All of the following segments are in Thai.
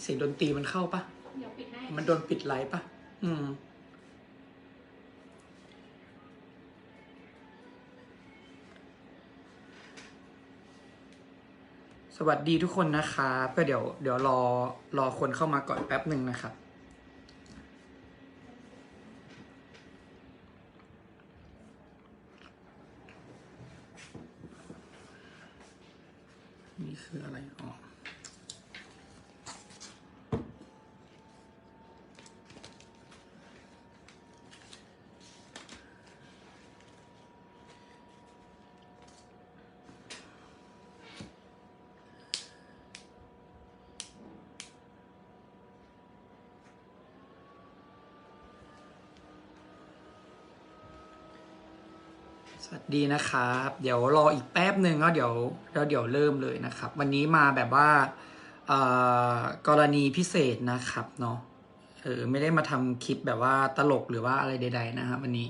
เสียงดนตรีมันเข้าปะเดี๋ยวปิดให้ มันโดนปิดไลฟ์ปะอืม สวัสดีทุกคนนะครับก็เดี๋ยว เดี๋ยวรอรอคนเข้ามาก่อนแป๊บหนึ่งนะครับ นี่คืออะไร ดีนะครับ เดี๋ยวรออีกแป๊บหนึ่งแล้วเดี๋ยวแล้วเดี๋ยวเริ่มเลยนะครับ วันนี้มาแบบว่ากรณีพิเศษนะครับเนาะเออไม่ได้มาทำคลิปแบบว่าตลกหรือว่าอะไรใด ๆ นะครับวันนี้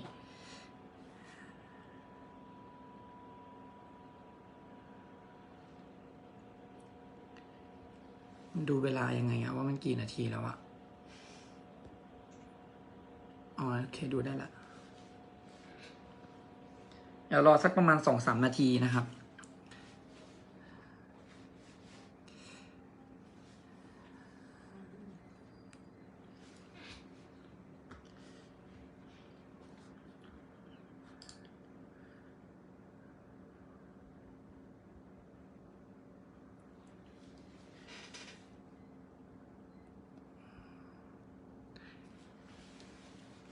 ดูเวลายังไงอะว่ามันกี่นาทีแล้วอะอ๋อโอเคดูได้ละ ดี๋ยวรอสักประมาณสองสามนาทีนะครับ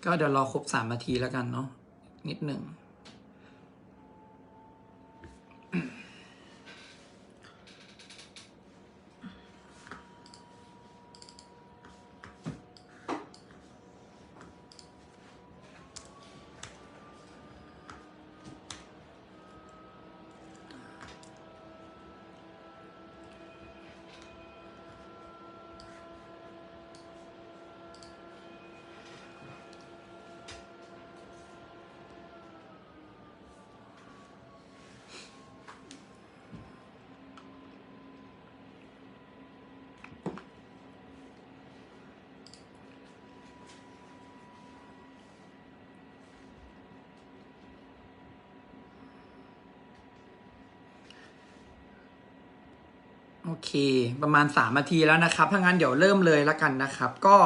ก็เดี๋ยวรอครบสามนาทีแล้วกันเนาะนิดหนึ่ง โอเค ประมาณสามนาทีแล้วนะครับ ถ้างั้นเดี๋ยวเริ่มเลยละกันนะครับ ก็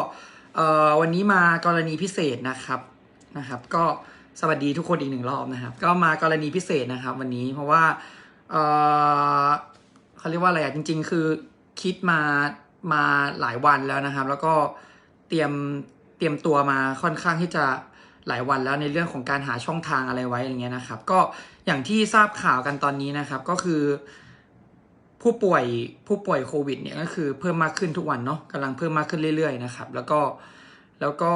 วันนี้มากรณีพิเศษนะครับนะครับ ก็สวัสดีทุกคนอีกหนึ่งรอบนะครับ ก็มากรณีพิเศษนะครับ วันนี้เพราะว่าเขาเรียกว่าอะไรอะจริง ๆ คือคิดมามาหลายวันแล้วนะครับ แล้วก็เตรียมเตรียมตัวมาค่อนข้างที่จะหลายวันแล้วในเรื่องของการหาช่องทางอะไรไว้อย่างเงี้ยนะครับ ก็อย่างที่ทราบข่าวกันตอนนี้นะครับ ก็คือ ผู้ป่วยผู้ป่วยโควิดเนี่ยก็คือเพิ่มมากขึ้นทุกวันเนาะกำลังเพิ่มมากขึ้นเรื่อยๆนะครับแล้วก็แล้วก็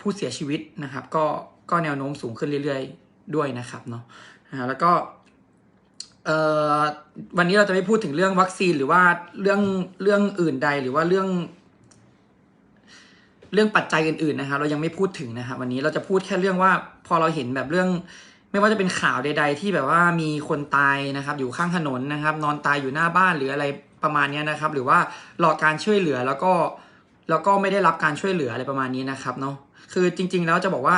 ผู้เสียชีวิตนะครับก็ก็แนวโน้มสูงขึ้นเรื่อยๆด้วยนะครับเนาะแล้วก็วันนี้เราจะไม่พูดถึงเรื่องวัคซีนหรือว่าเรื่องเรื่องอื่นใดหรือว่าเรื่อง เรื่องปัจจัยอื่นๆนะครับเรายังไม่พูดถึงนะครับวันนี้เราจะพูดแค่เรื่องว่าพอเราเห็นแบบเรื่อง ไม่ว่าจะเป็นข่าวใด ๆ ที่แบบว่ามีคนตายนะครับ อยู่ข้างถนนนะครับ นอนตายอยู่หน้าบ้านหรืออะไรประมาณนี้นะครับ หรือว่ารอการช่วยเหลือแล้วก็แล้วก็ไม่ได้รับการช่วยเหลืออะไรประมาณนี้นะครับเนาะคือจริง ๆ แล้วจะบอกว่า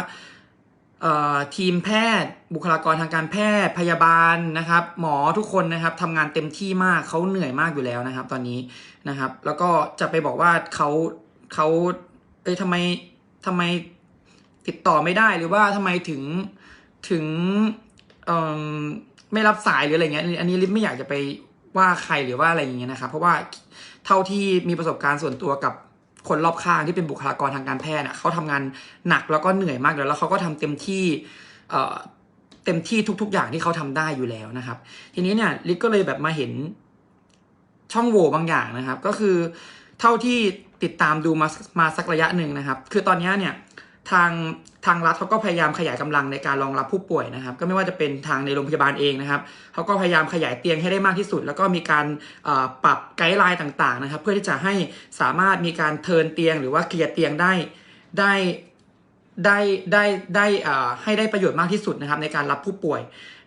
ทีมแพทย์บุคลากรทางการแพทย์พยาบาลนะครับ หมอทุกคนนะครับทำงานเต็มที่มากเขาเหนื่อยมากอยู่แล้วนะครับ ตอนนี้นะครับ แล้วก็จะไปบอกว่าเขาเขาเอ้ยทำไมทำไมติดต่อไม่ได้หรือว่าทำไมถึง ถึงไม่รับสายหรืออะไรเงี้ยอันนี้ลิฟไม่อยากจะไปว่าใครหรือว่าอะไรอย่างเงี้ยนะครับเพราะว่าเท่าที่มีประสบการณ์ส่วนตัวกับคนรอบข้างที่เป็นบุคลากรทางการแพทย์น่ะเขาทำงานหนักแล้วก็เหนื่อยมากแล้วแล้วเขาก็ทำเต็มที่เอ่อเต็มที่ทุก ๆ อย่างที่เขาทำได้อยู่แล้วนะครับ ทีนี้เนี่ยลิฟก็เลยแบบมาเห็นช่องโหว่บางอย่างนะครับ ก็คือเท่าที่ติดตามดูมามาสักระยะหนึ่งนะครับ คือตอนนี้เนี่ย ทางทางรัฐเขาก็พยายามขยายกำลังในการรองรับผู้ป่วยนะครับ ก็ไม่ว่าจะเป็นทางในโรงพยาบาลเองนะครับเขาก็พยายามขยายเตียงให้ได้มากที่สุด แล้วก็มีการปรับไกด์ไลน์ต่างๆนะครับ เพื่อที่จะให้สามารถมีการเทินเตียง หรือว่าเคลียร์เตียงได้ได้ได้ได้ได้ให้ได้ประโยชน์มากที่สุดนะครับในการรับผู้ป่วย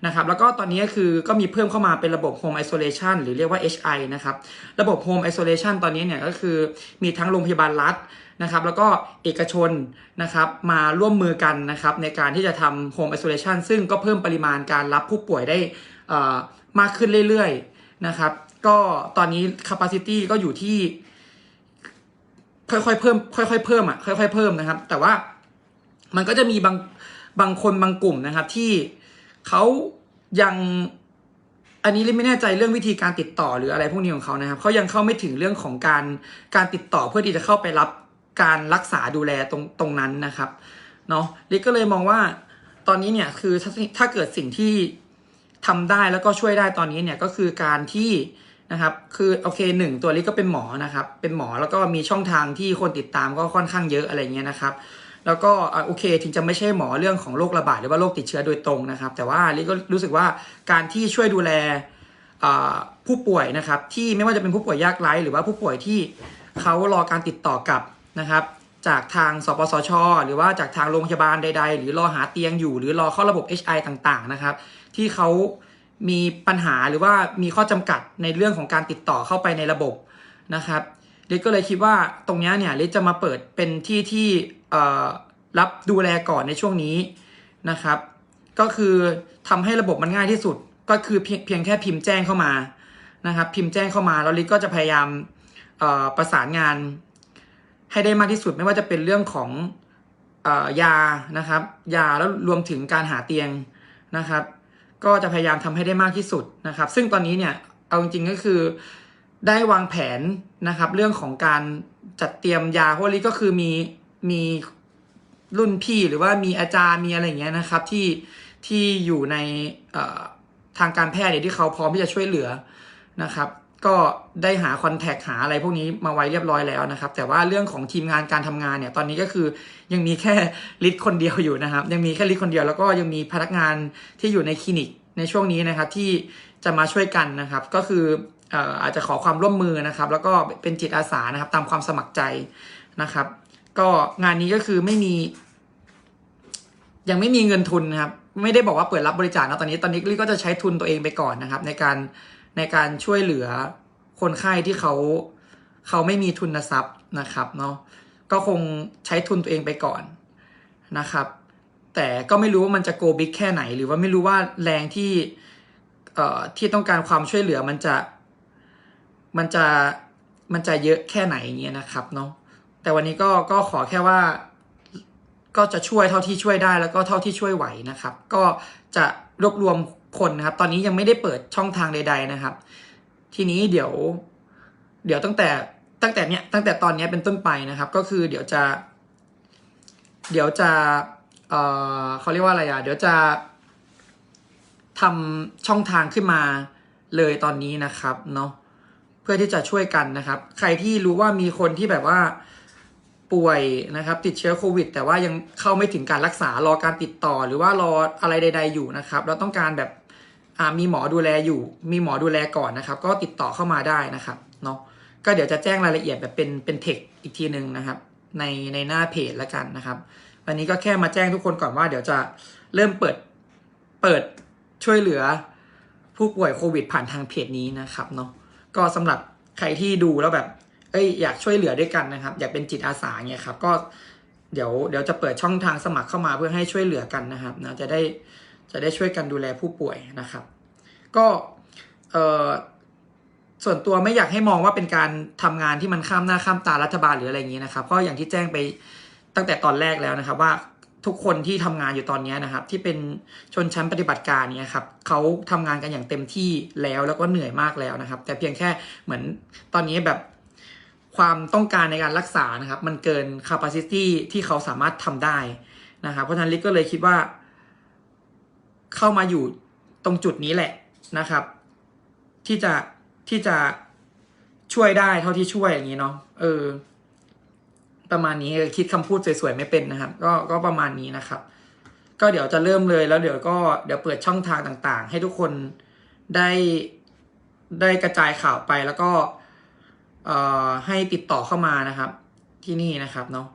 นะครับ แล้วก็ตอนนี้ก็คือก็มีเพิ่มเข้ามาเป็นระบบ Home Isolation หรือเรียกว่า HI นะครับ ระบบ Home Isolation ตอนนี้เนี่ยก็คือมีทั้งโรงพยาบาลรัฐ นะครับแล้วก็เอกชนนะครับมาร่วมมือกันนะครับในการที่จะทำ Home Isolation ซึ่งก็เพิ่มปริมาณการรับผู้ป่วยได้อ่อมากขึ้นเรื่อยๆนะครับก็ตอนนี้ capacity ก็อยู่ที่ ค่อยๆเพิ่มค่อยๆเพิ่มอะค่อยๆเพิ่มนะครับ แต่ว่ามันก็จะมีบางบางคนบางกลุ่มนะครับที่เขายังอันนี้ไม่แน่ใจเรื่องวิธีการติดต่อหรืออะไรพวกนี้ของเขานะครับเขายังเข้าไม่ถึงเรื่องของการการติดต่อเพื่อที่จะเข้าไปรับ การรักษาดูแลตรงตรงนั้นนะครับเนาะลิก็เลยมองว่าตอนนี้เนี่ยคือถ้าถ้าเกิดสิ่งที่ทำได้แล้วก็ช่วยได้ตอนนี้เนี่ยก็คือการที่นะครับคือโอเคหนึ่งตัวลิก็เป็นหมอนะครับเป็นหมอแล้วก็มีช่องทางที่คนติดตามก็ค่อนข้างเยอะอะไรเงี้ยนะครับแล้วก็โอเคถึงจะไม่ใช่หมอเรื่องของโรคระบาดหรือว่าโรคติดเชื้อโดยตรงนะครับ แต่ว่าลิก็รู้สึกว่าการที่ช่วยดูแลผู้ป่วยนะครับที่ไม่ว่าจะเป็นผู้ป่วยยากไร้หรือว่าผู้ป่วยที่เขารอการติดต่อกับ นะครับ จากทางสปสช หรือว่าจากทางโรงพยาบาลใด ๆ หรือรอหาเตียงอยู่ หรือรอเข้าระบบ HI ต่างๆนะครับ ที่เขามีปัญหาหรือว่ามีข้อจำกัดในเรื่องของการติดต่อเข้าไปในระบบนะครับลิศก็เลยคิดว่าตรงนี้เนี่ยลิศจะมาเปิดเป็นที่ที่รับดูแลก่อนในช่วงนี้นะครับ ก็คือทำให้ระบบมันง่ายที่สุดก็คือเพียงเพียงแค่พิมพ์แจ้งเข้ามานะครับ พิมพ์แจ้งเข้ามาแล้วลิศก็จะพยายามประสานงาน ให้ได้มากที่สุดไม่ว่าจะเป็นเรื่องของออยานะครับ ยาแล้วรวมถึงการหาเตียงนะครับ ก็จะพยายามทำให้ได้มากที่สุดนะครับ ซึ่งตอนนี้เนี่ยเอาจริงๆก็คือได้วางแผนนะครับ เรื่องของการจัดเตรียมยาพราะลิก็คือมีมีรุ่นพี่หรือว่ามีอาจารย์มีอะไรอย่างเงี้ยนะครับ ที่ที่อยู่ในทางการแพทย์เนี่ยที่เขาพร้อมที่จะช่วยเหลือนะครับ ก็ได้หาคอนแทคหาอะไรพวกนี้มาไว้เรียบร้อยแล้วนะครับ แต่ว่าเรื่องของทีมงานการทำงานเนี่ย ตอนนี้ก็คือยังมีแค่ลิศคนเดียวอยู่นะครับ ยังมีแค่ลิศคนเดียวแล้วก็ยังมีพนักงานที่อยู่ในคลินิกในช่วงนี้นะครับที่จะมาช่วยกันนะครับ ก็คือเอ่ออาจจะขอความร่วมมือนะครับ แล้วก็เป็นจิตอาสานะครับ ตามความสมัครใจนะครับ ก็งานนี้ก็คือไม่มี ยังไม่มีเงินทุนนะครับ ไม่ได้บอกว่าเปิดรับบริจาคนะตอนนี้ตอนนี้ลิก็จะใช้ทุนตัวเองไปก่อนนะครับ ในการ ในการช่วยเหลือคนไข้ที่เขาเขาไม่มีทุนทรัพย์นะครับเนาะก็คงใช้ทุนตัวเองไปก่อนนะครับ แต่ก็ไม่รู้ว่ามันจะโกบิ๊กแค่ไหน หรือว่าไม่รู้ว่าแรงที่เอ่อที่ต้องการความช่วยเหลือมันจะมันจะมันจะเยอะแค่ไหนเงี้ยนะครับเนาะแต่วันนี้ก็ก็ขอแค่ว่าก็จะช่วยเท่าที่ช่วยได้แล้วก็เท่าที่ช่วยไหวนะครับ ก็จะรวบรวม คนนะครับ ตอนนี้ยังไม่ได้เปิดช่องทางใด ๆนะครับ ทีนี้เดี๋ยว เดี๋ยวตั้งแต่ตั้งแต่เนี้ยตั้งแต่ตอนนี้เป็นต้นไปนะครับ ก็คือเดี๋ยวจะ เดี๋ยวจะเอ่อเขาเรียกว่าอะไรอะเดี๋ยวจะทำช่องทางขึ้นมาเลยตอนนี้นะครับเนาะเพื่อที่จะช่วยกันนะครับ ใครที่รู้ว่ามีคนที่แบบว่าป่วยนะครับ ติดเชื้อโควิด แต่ว่ายังเข้าไม่ถึงการรักษารอการติดต่อหรือว่ารออะไรใด ๆ อยู่นะครับแล้วต้องการแบบ มีหมอดูแลอยู่ มีหมอดูแลก่อนนะครับ ก็ติดต่อเข้ามาได้นะครับเนาะก็เดี๋ยวจะแจ้งรายละเอียดแบบเป็นเป็นเทคอีกทีหนึ่งนะครับ ในในหน้าเพจแล้วกันนะครับ วันนี้ก็แค่มาแจ้งทุกคนก่อนว่า เดี๋ยวจะเริ่มเปิดเปิดช่วยเหลือผู้ป่วยโควิดผ่านทางเพจนี้นะครับเนาะก็สำหรับใครที่ดูแล้วแบบ เอ้ยอยากช่วยเหลือด้วยกันนะครับ อยากเป็นจิตอาสาเนี่ยครับ ก็เดี๋ยวเดี๋ยวจะเปิดช่องทางสมัครเข้ามาเพื่อให้ช่วยเหลือกันนะครับนะจะได้ จะได้ช่วยกันดูแลผู้ป่วยนะครับ ก็ส่วนตัวไม่อยากให้มองว่าเป็นการทำงานที่มันข้ามหน้าข้ามตารัฐบาลหรืออะไรอย่างนี้นะครับ เพราะอย่างที่แจ้งไปตั้งแต่ตอนแรกแล้วนะครับว่าทุกคนที่ทำงานอยู่ตอนนี้นะครับ ที่เป็นชนชั้นปฏิบัติการเนี่ยครับเขาทำงานกันอย่างเต็มที่แล้วแล้วก็เหนื่อยมากแล้วนะครับ แต่เพียงแค่เหมือนตอนนี้แบบความต้องการในการรักษานะครับ มันเกิน capacity ที่เขาสามารถทำได้นะครับ เพราะฉะนั้นลิกก็เลยคิดว่า เข้ามาอยู่ตรงจุดนี้แหละนะครับ ที่จะที่จะช่วยได้เท่าที่ช่วยอย่างนี้เนาะเออ ประมาณนี้คิดคำพูดสวยๆไม่เป็นนะครับ ก็ก็ประมาณนี้นะครับ ก็เดี๋ยวจะเริ่มเลยแล้วเดี๋ยวก็เดี๋ยวเปิดช่องทางต่างๆ ให้ทุกคนได้ได้กระจายข่าวไปแล้วก็เอ่อให้ติดต่อเข้ามานะครับ ที่นี่นะครับเนาะ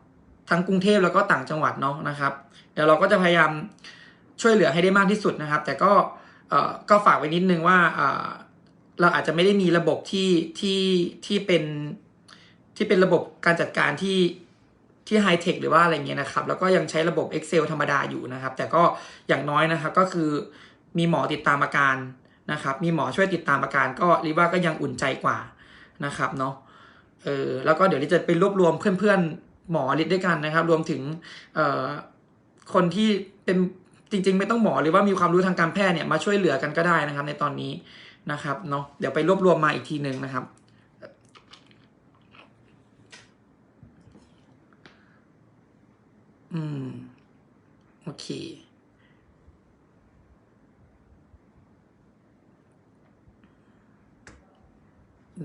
ทั้งกรุงเทพแล้วก็ต่างจังหวัดเนาะนะครับ เดี๋ยวเราก็จะพยายาม ช่วยเหลือให้ได้มากที่สุดนะครับ แต่ก็เออก็ฝากไว้นิดนึงว่าเราอาจจะไม่ได้มีระบบที่ที่ที่เป็นที่เป็นระบบการจัดการที่ที่ไฮเทคหรือว่าอะไรเงี้ยนะครับ แล้วก็ยังใช้ระบบ Excel ธรรมดาอยู่นะครับ แต่ก็อย่างน้อยนะครับก็คือมีหมอติดตามอาการนะครับ มีหมอช่วยติดตามอาการก็รีว่าก็ยังอุ่นใจกว่านะครับเนาะเออแล้วก็เดี๋ยวลิจะไปรวบรวมเพื่อนๆหมอลิด้วยกันนะครับ รวมถึงเอ่อคนที่เป็น จริงๆ ไม่ต้องหมอหรือว่ามีความรู้ทางการแพทย์เนี่ยมาช่วยเหลือกันก็ได้นะครับ ในตอนนี้นะครับเนาะเดี๋ยวไปรวบรวมมาอีกทีหนึ่งนะครับอืม โอเค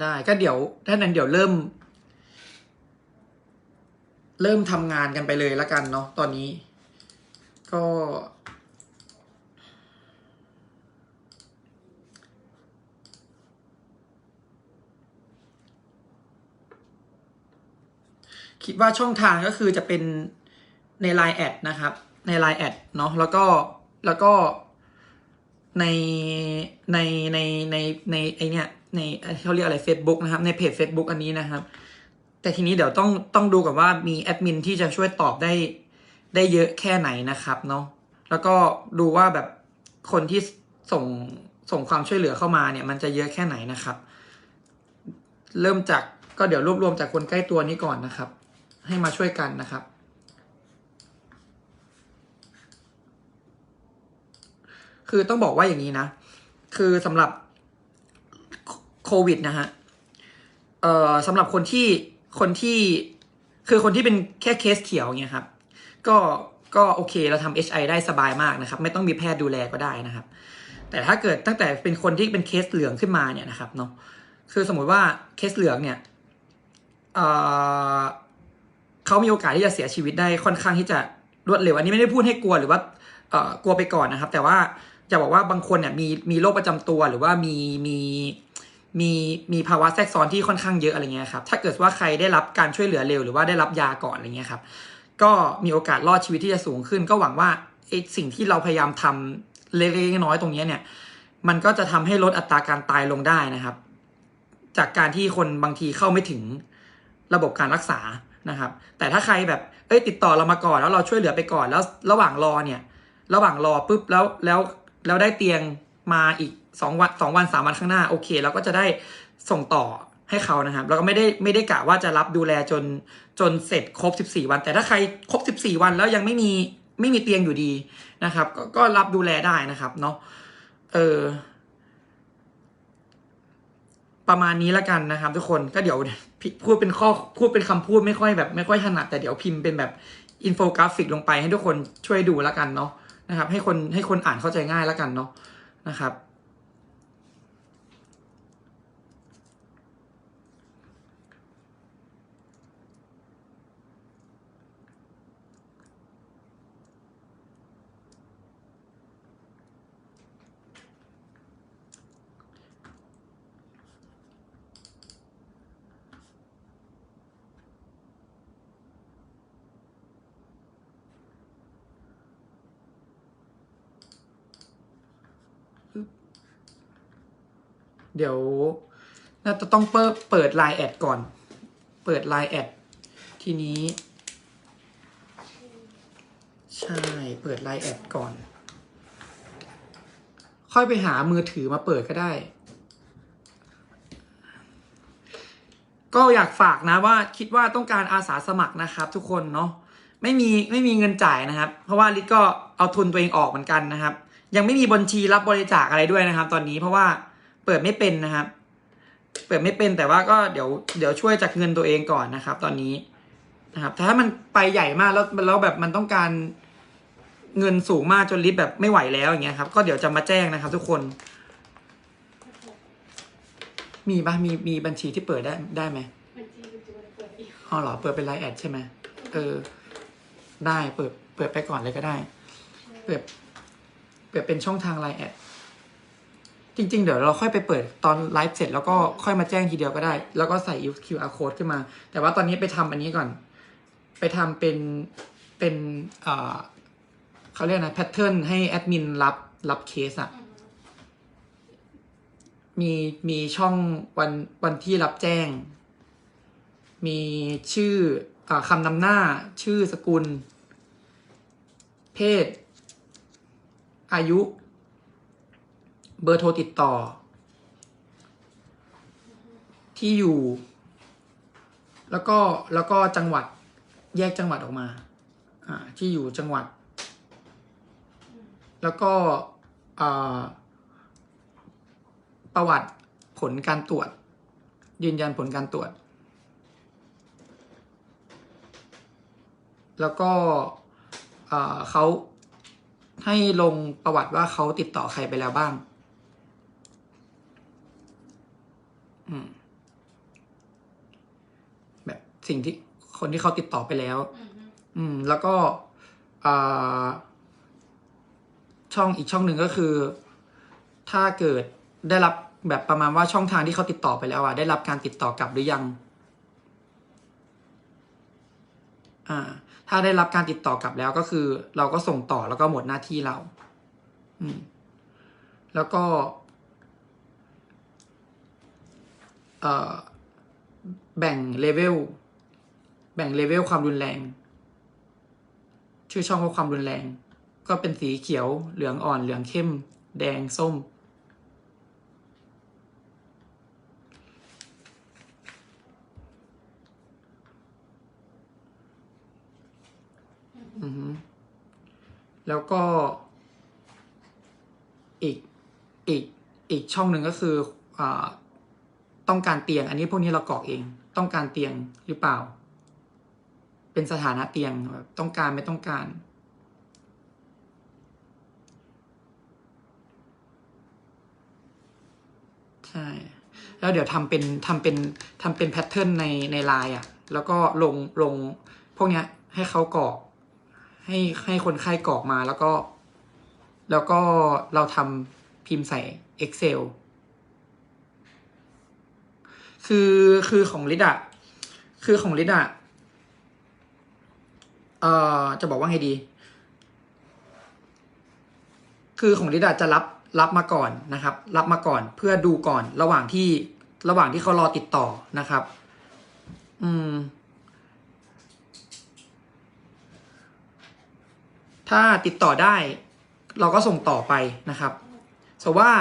ได้ก็เดี๋ยวถ้านั้นเดี๋ยวเริ่ม เริ่มทำงานกันไปเลยล้วกันเนาะตอนนี้ ก็ คิดว่าช่องทางก็คือจะเป็นใน Line แอดนะครับ ใน Line แอดเนาะแล้วก็แล้วก็ในในในในในไอเนี้ยในเขาเรียกอะไร Facebook นะครับ ในเพจ Facebook อันนี้นะครับ แต่ทีนี้เดี๋ยวต้องต้องดูกับว่ามีแอดมินที่จะช่วยตอบได้ได้เยอะแค่ไหนนะครับเนาะแล้วก็ดูว่าแบบคนที่ส่งส่งความช่วยเหลือเข้ามาเนี่ย มันจะเยอะแค่ไหนนะครับ เริ่มจากก็เดี๋ยวรวบรวมจากคนใกล้ตัวนี้ก่อนนะครับ ให้มาช่วยกันนะครับ คือต้องบอกว่าอย่างนี้นะ คือสำหรับโควิดนะฮะ เอ่อสำหรับคนที่คนที่คือคนที่เป็นแค่เคสเขียวเนี่ยครับ ก็ก็โอเคเราทำ HI ได้สบายมากนะครับ ไม่ต้องมีแพทย์ดูแลก็ได้นะครับ แต่ถ้าเกิดตั้งแต่เป็นคนที่เป็นเคสเหลืองขึ้นมาเนี่ยนะครับเนาะคือสมมุติว่าเคสเหลืองเนี่ยเอ่อ เขามีโอกาสที่จะเสียชีวิตได้ค่อนข้างที่จะรวดเร็วอันนี้ไม่ได้พูดให้กลัวหรือว่าเอ่อกลัวไปก่อนนะครับ แต่ว่าจะบอกว่าบางคนเนี่ยมีมีโรคประจำตัวหรือว่ามีมีมีมีภาวะแทรกซ้อนที่ค่อนข้างเยอะอะไรเงี้ยครับถ้าเกิดว่าใครได้รับการช่วยเหลือเร็วหรือว่าได้รับยาก่อนอะไรเงี้ยครับก็มีโอกาสรอดชีวิตที่จะสูงขึ้น ก็หวังว่าไอ้สิ่งที่เราพยายามทำเล็กๆน้อยๆตรงนี้เนี่ย มันก็จะทำให้ลดอัตราการตายลงได้นะครับ จากการที่คนบางทีเข้าไม่ถึงระบบการรักษา นะครับ แต่ถ้าใครแบบเอ้ยติดต่อเรามาก่อนแล้วเราช่วยเหลือไปก่อนแล้วระหว่างรอเนี่ย ระหว่างรอปุ๊บแล้วแล้วแล้วได้เตียงมาอีกสองวันสองวันสามวันข้างหน้าโอเคเราก็จะได้ส่งต่อให้เขานะครับแล้วก็ไม่ได้ไม่ได้กะว่าจะรับดูแลจนจนเสร็จครบ 14 วัน แต่ถ้าใครครบ 14 วันแล้วยังไม่มีไม่มีเตียงอยู่ดีนะครับ ก็ก็รับดูแลได้นะครับเนาะเออ ประมาณนี้ละกันนะครับ ทุกคนก็เดี๋ยวพูดเป็นข้อพูดเป็นคำพูดไม่ค่อยแบบ ไม่ค่อยถนัดแต่เดี๋ยวพิมพ์เป็นแบบอินโฟกราฟิกลงไปให้ทุกคนช่วยดูละกันเนาะนะครับ ให้คนให้คนอ่านเข้าใจง่ายละกันเนาะนะครับ เดี๋ยวน่าจะต้องเปิดเปิดไลน์แอดก่อน เปิดไลน์แอดทีนี้ ใช่เปิดไลน์แอดก่อน ค่อยไปหามือถือมาเปิดก็ได้ ก็อยากฝากนะว่าคิดว่าต้องการอาสาสมัครนะครับ ทุกคนเนาะไม่มีไม่มีเงินจ่ายนะครับ เพราะว่าลิศก็เอาทุนตัวเองออกเหมือนกันนะครับ ยังไม่มีบัญชีรับบริจาคอะไรด้วยนะครับ ตอนนี้เพราะว่า เปิดไม่เป็นนะครับ เปิดไม่เป็นแต่ว่าก็เดี๋ยวเดี๋ยวช่วยจากเงินตัวเองก่อนนะครับ ตอนนี้นะครับ ถ้ามันไปใหญ่มากแล้วแล้วแบบมันต้องการเงินสูงมากจนลิศแบบไม่ไหวแล้วอย่างเงี้ยครับ ก็เดี๋ยวจะมาแจ้งนะครับ ทุกคน มีปะมีมีบัญชีที่เปิดได้ได้ไหมบัญชีปัจจุบันเปิดอีกอ๋อเหรอเปิดเป็นไลน์แอดใช่ไหมเออ ได้เปิดเปิดไปก่อนเลยก็ได้ เปิดเปิดเป็นช่องทางไลน์แอด จริง ๆ เดี๋ยวเราค่อยไปเปิดตอนไลฟ์เสร็จแล้วก็ค่อยมาแจ้งทีเดียวก็ได้ แล้วก็ใส่ QR code ขึ้นมา แต่ว่าตอนนี้ไปทำอันนี้ก่อน ไปทำเป็นเป็นเขาเรียกนะแพทเทิร์นให้แอดมินรับรับเคสอะมีมีช่องวันวันที่รับแจ้ง มีชื่ออคำนำหน้า ชื่อสกุล เพศ อายุ เบอร์โทรติดต่อ ที่อยู่ แล้วก็แล้วก็จังหวัดแยกจังหวัดออกมาอ่าที่อยู่จังหวัด แล้วก็ประวัติผลการตรวจ ยืนยันผลการตรวจ แล้วก็เขาให้ลงประวัติว่าเขาติดต่อใครไปแล้วบ้าง อืม แบบสิ่งที่คนที่เขาติดต่อไปแล้ว อืมฮึอืมแล้วก็อ่าช่องอีกช่องหนึ่งก็คือ ถ้าเกิดได้รับแบบประมาณว่าช่องทางที่เขาติดต่อไปแล้วอะได้รับการติดต่อกลับหรือยัง อ่า ถ้าได้รับการติดต่อกลับแล้วก็คือ เราก็ส่งต่อแล้วก็หมดหน้าที่เรา อืม แล้วก็เอ่อ แบ่งเลเวลแบ่งเลเวลความรุนแรง ชื่อช่องว่าความรุนแรง ก็เป็นสีเขียวเหลืองอ่อนเหลืองเข้ม แดงส้ม แล้วก็ อีกอีกอีกช่องหนึ่งก็คืออา ต้องการเตียง อันนี้พวกนี้เรากรอกเอง ต้องการเตียงหรือเปล่า เป็นสถานะเตียงต้องการไม่ต้องการ ใช่ แล้วเดี๋ยวทำเป็นทำเป็นทำเป็นแพทเทิร์นในในไลน์อะ แล้วก็ลงลงพวกเนี้ย ให้เขากรอก ให้ให้คนไข้กรอกมาแล้วก็ แล้วก็เราทำพิมพ์ใส่ Excel คือคือของลิดอะคือของลิดอะเอ่อจะบอกว่าไงดี คือของลิดอะจะรับรับมาก่อนนะครับ รับมาก่อนเพื่อดูก่อนระหว่างที่ระหว่างที่เขารอติดต่อนะครับ อืม ถ้าติดต่อได้ เราก็ส่งต่อไปนะครับสมมติว่า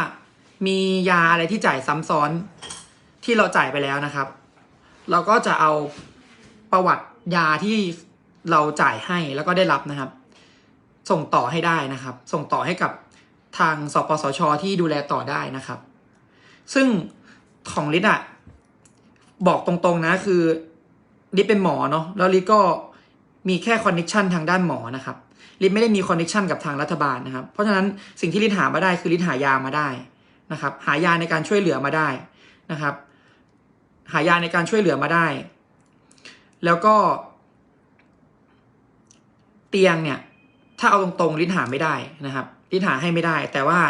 มียาอะไรที่จ่ายซ้ำซ้อน ที่เราจ่ายไปแล้วนะครับ เราก็จะเอาประวัติยาที่เราจ่ายให้แล้วก็ได้รับนะครับ ส่งต่อให้ได้นะครับ ส่งต่อให้กับทางสปสช ที่ดูแลต่อได้นะครับ ซึ่งของลิศอะบอกตรงๆนะคือลิศเป็นหมอเนาะแล้วลิศก็มีแค่คอนเน็ชันทางด้านหมอนะครับลิศไม่ได้มีคอนเน็ชันกับทางรัฐบาลนะครับ เพราะฉะนั้นสิ่งที่ลิศหามาได้คือลิศหายามาได้นะครับ หายาในการช่วยเหลือมาได้นะครับ หายาในการช่วยเหลือมาได้ แล้วก็ เตียงเนี่ย ถ้าเอาตรงๆลิศหาไม่ได้นะครับลิศหาให้ไม่ได้ แต่ว่า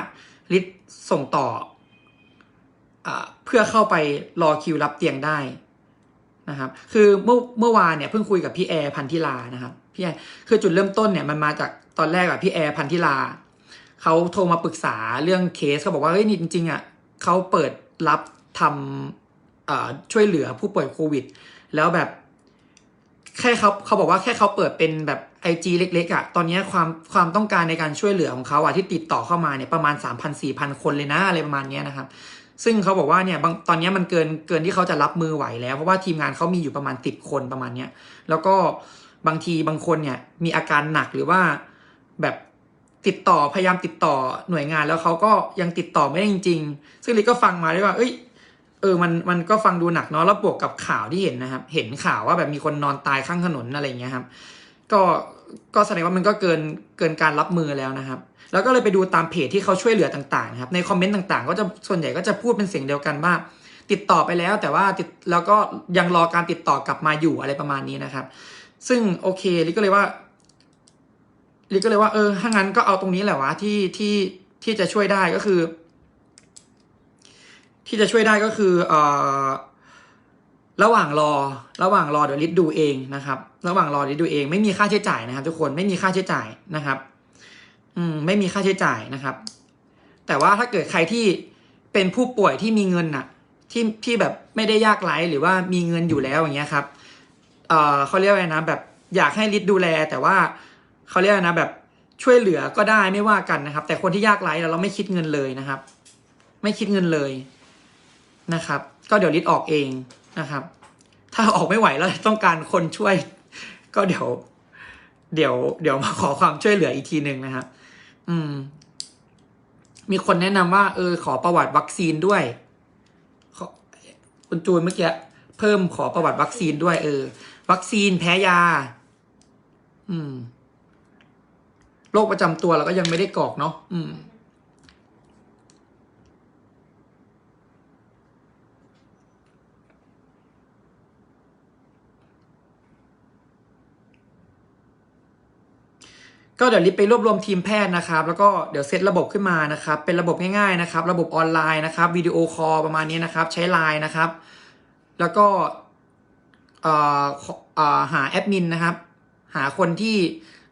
ลิศส่งต่ออเพื่อเข้าไปรอคิวรับเตียงได้นะครับ คือเมื่อเมื่อวานเนี่ยเพิ่งคุยกับพี่แอร์พันธิลานะครับพี่แอร์คือจุดเริ่มต้นเนี่ยมันมาจากตอนแรกอะพี่แอร์พันธิลาเขาโทรมาปรึกษาเรื่องเคสเขาบอกว่าเฮ้ยนี่จริงๆอะเขาเปิดรับทำเอ่อ ช่วยเหลือผู้ป่วยโควิด แล้วแบบ แค่เขาเขาบอกว่าแค่เขาเปิดเป็นแบบไอจีเล็กๆอะ่ะ ตอนนี้ความความต้องการในการช่วยเหลือของเขาอะ่ะที่ติดต่อเข้ามาเนี่ยประมาณ 3 0 0 0 4,000 คนเลยนะอะไรประมาณเนี้ยนะครับ ซึ่งเขาบอกว่าเนี่ยตอนนี้มันเกินเกินที่เขาจะรับมือไหวแล้ว เพราะว่าทีมงานเขามีอยู่ประมาณติดคนประมาณเนี้ยแล้วก็บางทีบางคนเนี่ยมีอาการหนักหรือว่าแบบติดต่อพยายามติดต่อหน่วยงานแล้วเขาก็ยังติดต่อไม่ได้จริงๆ ซึ่งลิก็ฟังมาได้ว่า เอ้ย ออมันมันก็ฟังดูหนักเนาะแล้วบวกกับข่าวที่เห็นนะครับ เห็นข่าวว่าแบบมีคนนอนตายข้างถนนอะไรเงี้ยครับ ก็ก็แสดงว่ามันก็เกินเกินการรับมือแล้วนะครับ แล้วก็เลยไปดูตามเพจที่เขาช่วยเหลือต่างๆครับในคอมเมนต์ต่างๆ ก็จะส่วนใหญ่ก็จะพูดเป็นเสียงเดียวกันว่าติดต่อไปแล้ว แต่ว่าติดแล้วก็ยังรอการติดต่อกลับมาอยู่อะไรประมาณนี้นะครับ ซึ่งโอเคลิก็เลยว่าลิก็เลยว่าเออถ้างั้นก็เอาตรงนี้แหละวะที่ที่ที่จะช่วยได้ก็คือ ที่จะช่วยได้ก็คือเอ่อระหว่างรอ ระหว่างรอเดี๋ยวลิศดูเองนะครับ ระหว่างรอลิศดูเอง ไม่มีค่าใช้จ่ายนะครับ ทุกคนไม่มีค่าใช้จ่ายนะครับ อืม ไม่มีค่าใช้จ่ายนะครับ แต่ว่าถ้าเกิดใครที่เป็นผู้ป่วยที่มีเงินน่ะ ที่ที่แบบไม่ได้ยากไร้หรือว่ามีเงินอยู่แล้วอย่างเงี้ยครับ เอ่อเขาเรียกว่าไงนะ แบบอยากให้ลิศดูแล แต่ว่าเขาเรียกว่านะ แบบช่วยเหลือก็ได้ไม่ว่ากันนะครับ แต่คนที่ยากไร้เราเราไม่คิดเงินเลยนะครับ ไม่คิดเงินเลย นะครับ ก็เดี๋ยวลิศออกเองนะครับ ถ้าออกไม่ไหวแล้วต้องการคนช่วย ก็เดี๋ยว เดี๋ยว เดี๋ยวมาขอความช่วยเหลืออีกทีหนึ่งนะครับ อืม มีคนแนะนำว่า เออ ขอประวัติวัคซีนด้วยคุณจูนเมื่อกี้เพิ่มขอประวัติวัคซีนด้วยเออ วัคซีนแพ้ยา อืมโรคประจำตัวเราก็ยังไม่ได้กรอกเนาะอืม ก็เดี๋ยวลิฟไปรวบรวมทีมแพทย์นะครับ แล้วก็เดี๋ยวเซตระบบขึ้นมานะครับ เป็นระบบง่ายๆนะครับ ระบบออนไลน์นะครับวิดีโอคอลประมาณนี้นะครับ ใช้ไลน์นะครับ แล้วก็หาแอดมินนะครับ หาคนที่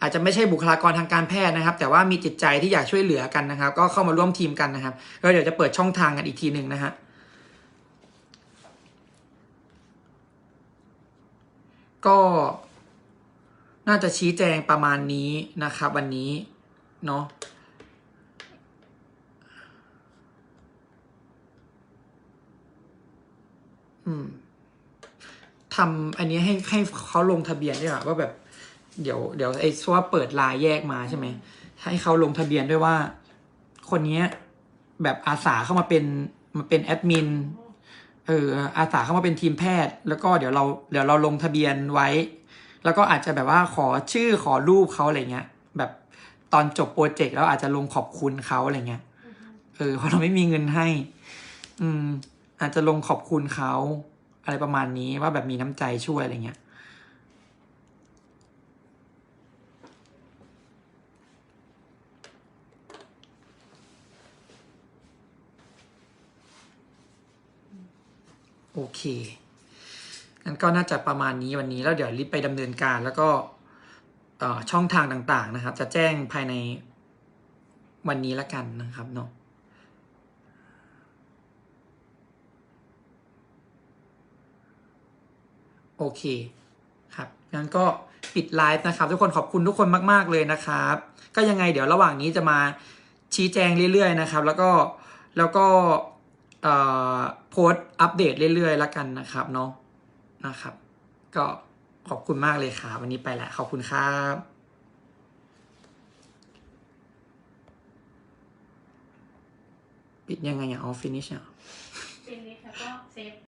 อาจจะไม่ใช่บุคลากรทางการแพทย์นะครับ แต่ว่ามีจิตใจที่อยากช่วยเหลือกันนะครับ ก็เข้ามาร่วมทีมกันนะครับแล้วเดี๋ยวจะเปิดช่องทางกันอีกทีหนึ่งนะฮะก็ น่าจะชี้แจงประมาณนี้นะครับ วันนี้เนาะทำอันนี้ให้ให้เขาลงทะเบียนด้วยว่าแบบ เดี๋ยวเดี๋ยวไอ้ว่าเปิดไลายแยกมาใช่ไหมให้เขาลงทะเบียนด้วยว่า คนเนี้ยแบบอาสาเข้ามาเป็นมาเป็นแอดมินเอออาสาเข้ามาเป็นทีมแพทย์ แล้วก็เดี๋ยวเราเดี๋ยวเราลงทะเบียนไว้ แล้วก็อาจจะแบบว่าขอชื่อขอรูปเขาอะไรเงี้ย แบบตอนจบโปรเจกต์แล้วอาจจะลงขอบคุณเขาอะไรเงี้ยเออเพราะเราไม่มีเงินให้ อืม อาจจะลงขอบคุณเขาอะไรประมาณนี้ว่าแบบมีน้ำใจช่วยอะไรเงี้ยโอเค งั้นก็น่าจะประมาณนี้วันนี้แล้วเดี๋ยวรีบไปดำเนินการแล้วก็ช่องทางต่างๆนะครับ จะแจ้งภายในวันนี้ละกันนะครับเนาะโอเคครับงั้นก็ปิดไลฟ์นะครับ ทุกคนขอบคุณทุกคนมาก ๆ เลยนะครับ ก็ยังไงเดี๋ยวระหว่างนี้จะมาชี้แจงเรื่อย ๆ นะครับ แล้วก็แล้วก็โพสต์อัปเดตเรื่อย ๆล้วกันนะครับเนาะ นะครับ ก็ขอบคุณมากเลยครับวันนี้ไปแล้วขอบคุณครับปิดยังไงอะออฟินิชอะ เป็นเล็กแล้วก็เซฟ